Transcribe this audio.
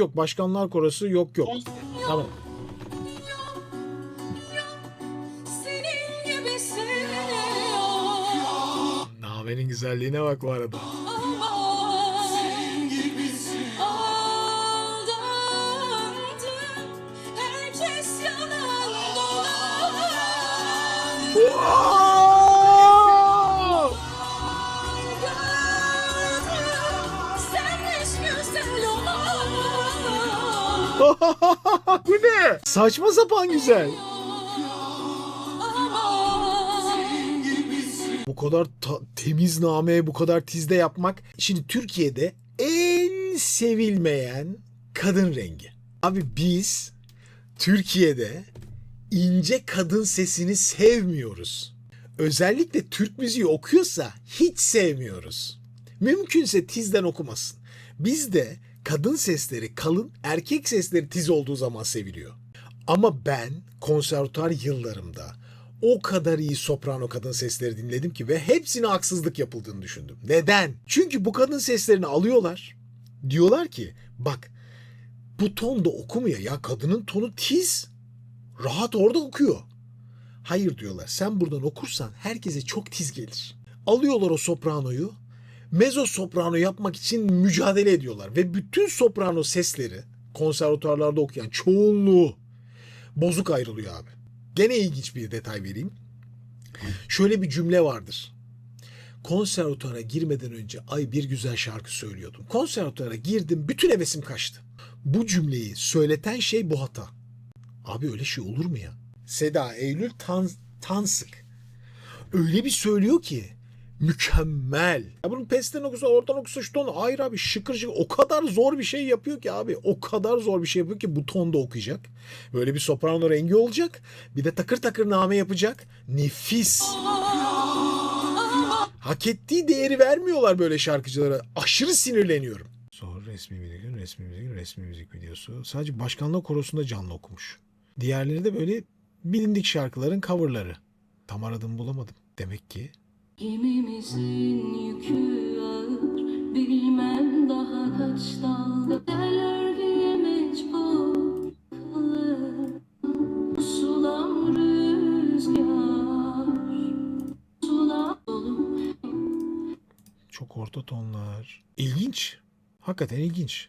yok. Başkanlar korosu yok yok. Tamam. Namenin güzelliğine bak bu arada. Aldandım bu ne? Saçma sapan güzel. Bu kadar temiz name, bu kadar tizde yapmak. Şimdi Türkiye'de en sevilmeyen kadın rengi. Abi biz Türkiye'de ince kadın sesini sevmiyoruz. Özellikle Türk müziği okuyorsa hiç sevmiyoruz. Mümkünse tizden okumasın. Bizde kadın sesleri kalın, erkek sesleri tiz olduğu zaman seviliyor. Ama ben konservatuar yıllarımda o kadar iyi soprano kadın sesleri dinledim ki ve hepsine haksızlık yapıldığını düşündüm. Neden? Çünkü bu kadın seslerini alıyorlar. Diyorlar ki bak bu tonda okumuyor ya kadının tonu tiz. Rahat orada okuyor. Hayır diyorlar sen buradan okursan herkese çok tiz gelir. Alıyorlar o sopranoyu mezzo soprano yapmak için mücadele ediyorlar. Ve bütün soprano sesleri konservatuarlarda okuyan çoğunluğu bozuk ayrılıyor abi. Gene ilginç bir detay vereyim. Şöyle bir cümle vardır. Konservatuara girmeden önce ay bir güzel şarkı söylüyordum. Konservatuara girdim bütün hevesim kaçtı. Bu cümleyi söyleten şey bu hata. Abi öyle şey olur mu ya? Seda Eylül Tan Tansık. Öyle bir söylüyor ki mükemmel. Ya bunun pesten okusa oradan okusa şu ton hayır abi şıkır şıkır o kadar zor bir şey yapıyor ki abi. O kadar zor bir şey yapıyor ki bu tonda okuyacak. Böyle bir soprano rengi olacak. Bir de takır takır name yapacak. Nefis. Hak ettiği değeri vermiyorlar böyle şarkıcılara. Aşırı sinirleniyorum. Sonra resmi müzik, resmi müzik, resmi müzik videosu. Sadece başkanlık korosunda canlı okumuş. Diğerleri de böyle bilindik şarkıların coverları. Tam aradığımı bulamadım. Demek ki Gemimizin yükü ağır Bilmem daha kaç dalga Derler ki mecbur kalır Sulam rüzgar Sulam Çok orta tonlar. İlginç. Hakikaten ilginç.